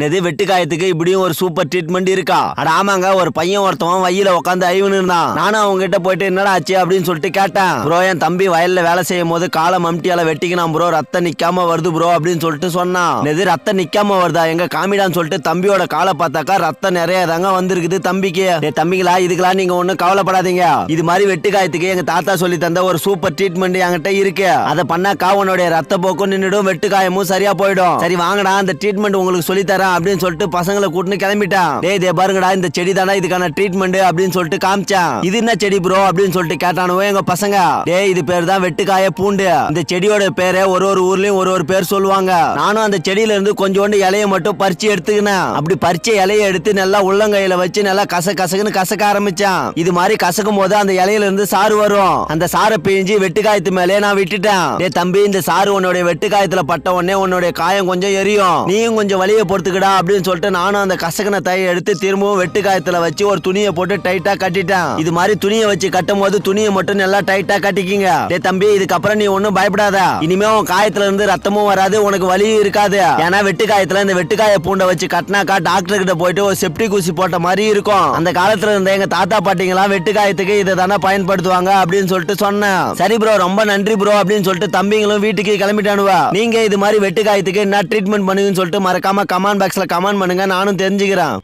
நெது வெட்டுக்காயத்துக்கு இப்படியும் ஒரு super treatment இருக்கா? அட ஆமாங்க ஒரு பையன் ஒருத்தவன் வயல உட்காந்து ஐவனு இருந்தான். நானும் அவங்க கிட்ட போயிட்டு என்னடா ஆச்சு? அப்படின்னு சொல்லிட்டு கேட்டேன். ப்ரோ என் தம்பி வயல்ல வேலை செய்யும் போது காலை மம்டியால வெட்டிக்கினான் ப்ரோ. ரத்தம் நிக்காம வருது ப்ரோ அப்படின்னு சொல்லிட்டு சொன்னான். நெது ரத்தம் நிக்காம வருதா? எங்க காமிடான்னு சொல்லிட்டு தம்பியோட காலை பார்த்தாக்கா ரத்தம் நிறைய தாங்க வந்திருக்குது தம்பிக்கு. தம்பிங்களா இதுக்கெல்லாம் நீங்க ஒண்ணும் கவலைப்படாதீங்க. இது மாதிரி வெட்டுக்காயத்துக்கு எங்க தாத்தா சொல்லி தந்த ஒரு சூப்பர் ட்ரீட்மெண்ட் என்கிட்ட இருக்கு. அதை பண்ணாக்கா உன்னுடைய ரத்த போக்கும் நின்றுடும் வெட்டுக்காயமும் சரியா போயிடும். சரி வாங்கடா அந்த ட்ரீட்மெண்ட் உங்களுக்கு சொல்லி போறேன் அப்படின்னு சொல்லிட்டு பசங்களை கூட்டின்னு கிளம்பிட்டான் டேய் இதே பாருங்கடா இந்த செடி தானே இதுக்கான ட்ரீட்மெண்ட் அப்படின்னு சொல்லிட்டு காமிச்சான் இது என்ன செடி ப்ரோ அப்படின்னு சொல்லிட்டு கேட்டானுவோ எங்க பசங்க. டேய் இது பேர் தான் வெட்டுக்காய பூண்டு. இந்த செடியோட பேரை ஒரு ஒரு ஊர்லயும் ஒரு ஒரு பேர் சொல்லுவாங்க. நானும் அந்த செடியில இருந்து கொஞ்சோண்டு இலைய மட்டும் பறிச்சு எடுத்துக்கினேன். அப்படி பறிச்ச இலைய எடுத்து நல்லா உள்ளங்கையில வச்சு நல்லா கச கசக்குன்னு கசக்க ஆரம்பிச்சான். இது மாதிரி கசக்கும் போது அந்த இலையில இருந்து சாறு வரும். அந்த சாரை பிழிஞ்சு வெட்டுக்காயத்து மேலே நான் விட்டுட்டேன். டேய் தம்பி இந்த சாறு உன்னுடைய வெட்டுக்காயத்துல பட்ட உடனே உன்னோட காயம் கொஞ்சம் எரியும். நீயும் கொஞ்சம் வலியை இருக்குடா அப்படின்னு சொல்லிட்டு நானும் அந்த கசகன தையை எடுத்து திரும்பவும் வெட்டுக்காயத்துல வச்சு ஒரு துணியை போட்டு டைட்டா கட்டிட்டேன். இது மாதிரி துணியை வச்சு கட்டும் போது துணியை மட்டும் நல்லா டைட்டா கட்டிக்கிங்க. டே தம்பி இதுக்கப்புறம் நீ ஒன்னும் பயப்படாத. இனிமே உன் காயத்துல இருந்து ரத்தமும் வராது உனக்கு வலியும் இருக்காது. ஏன்னா வெட்டுக்காயத்துல இந்த வெட்டுக்காய பூண்டை வச்சு கட்டினாக்கா டாக்டர் கிட்ட போயிட்டு ஒரு செப்டி ஊசி போட்ட மாதிரி இருக்கும். அந்த காலத்துல இருந்த எங்க தாத்தா பாட்டிங்களாம் வெட்டுக்காயத்துக்கு இதை தானே பயன்படுத்துவாங்க அப்படின்னு சொல்லிட்டு சொன்னேன். சரி ப்ரோ ரொம்ப நன்றி ப்ரோ அப்படின்னு சொல்லிட்டு தம்பிங்களும் வீட்டுக்கு கிளம்பிட்டானுவா. நீங்க இது மாதிரி வெட்டுக்காயத்துக்கு என்ன ட்ரீட்மெண்ட் பண்ணுங்கன்னு சொல்லிட்டு மறக்காம கமெண்ட் கமெண்ட் பண்ணுங்க நானும் தெரிஞ்சுக்கிறேன்.